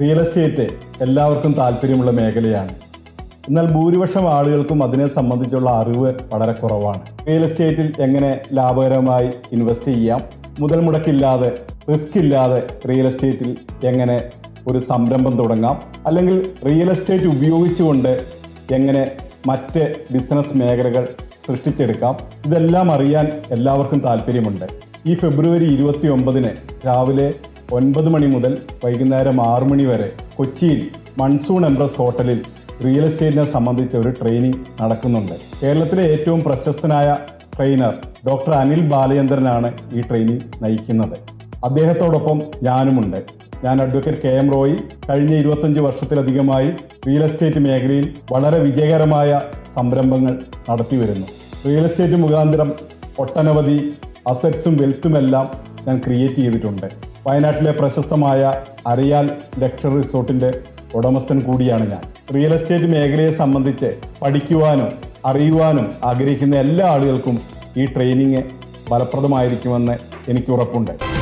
Real estate എല്ലാവർക്കും താല്പര്യമുള്ള മേഖലയാണ്. എന്നാൽ ഭൂരിപക്ഷം ആളുകൾക്കും അതിനെ സംബന്ധിച്ചുള്ള അറിവ് വളരെ കുറവാണ്. റിയൽ എസ്റ്റേറ്റിൽ എങ്ങനെ ലാഭകരമായി ഇൻവെസ്റ്റ് ചെയ്യാം? മുതൽ മുടക്കില്ലാതെ റിസ്ക് ഇല്ലാതെ റിയൽ എസ്റ്റേറ്റിൽ എങ്ങനെ ഒരു സംരംഭം തുടങ്ങാം? അല്ലെങ്കിൽ റിയൽ എസ്റ്റേറ്റ് ഉപയോഗിച്ചുകൊണ്ട് എങ്ങനെ മറ്റ് ബിസിനസ് മേഖലകൾ സൃഷ്ടിച്ചെടുക്കാം? ഇതെല്ലാം അറിയാൻ എല്ലാവർക്കും താല്പര്യമുണ്ട്. ഈ ഫെബ്രുവരി ഇരുപത്തി ഒമ്പതിന് രാവിലെ ഒൻപത് മണി മുതൽ വൈകുന്നേരം ആറ് മണി വരെ കൊച്ചിയിൽ മൺസൂൺ എംപ്രസ് ഹോട്ടലിൽ റിയൽ എസ്റ്റേറ്റിനെ സംബന്ധിച്ച ഒരു ട്രെയിനിങ് നടക്കുന്നുണ്ട്. കേരളത്തിലെ ഏറ്റവും പ്രശസ്തനായ ട്രെയിനർ ഡോക്ടർ അനിൽ ബാലചന്ദ്രനാണ് ഈ ട്രെയിനിങ് നയിക്കുന്നത്. അദ്ദേഹത്തോടൊപ്പം ഞാനുമുണ്ട്. ഞാൻ അഡ്വക്കേറ്റ് കെ എം റോയി കഴിഞ്ഞ ഇരുപത്തഞ്ച് വർഷത്തിലധികമായി റിയൽ എസ്റ്റേറ്റ് മേഖലയിൽ വളരെ വിജയകരമായ സംരംഭങ്ങൾ നടത്തിവരുന്നു റിയൽ എസ്റ്റേറ്റ് മുഖാന്തരം ഒട്ടനവധി അസറ്റ്സും വെൽത്തുമെല്ലാം ഞാൻ ക്രിയേറ്റ് ചെയ്തിട്ടുണ്ട്. വയനാട്ടിലെ പ്രശസ്തമായ അറിയാൽ ലക്ഷർ റിസോർട്ടിന്റെ ഉടമസ്ഥൻ കൂടിയാണ് ഞാൻ. റിയൽ എസ്റ്റേറ്റ് മേഖലയെ സംബന്ധിച്ച് പഠിക്കുവാനും അറിയുവാനും ആഗ്രഹിക്കുന്ന എല്ലാ ആളുകൾക്കും ഈ ട്രെയിനിങ് ഫലപ്രദമായിരിക്കുമെന്ന് എനിക്ക് ഉറപ്പുണ്ട്.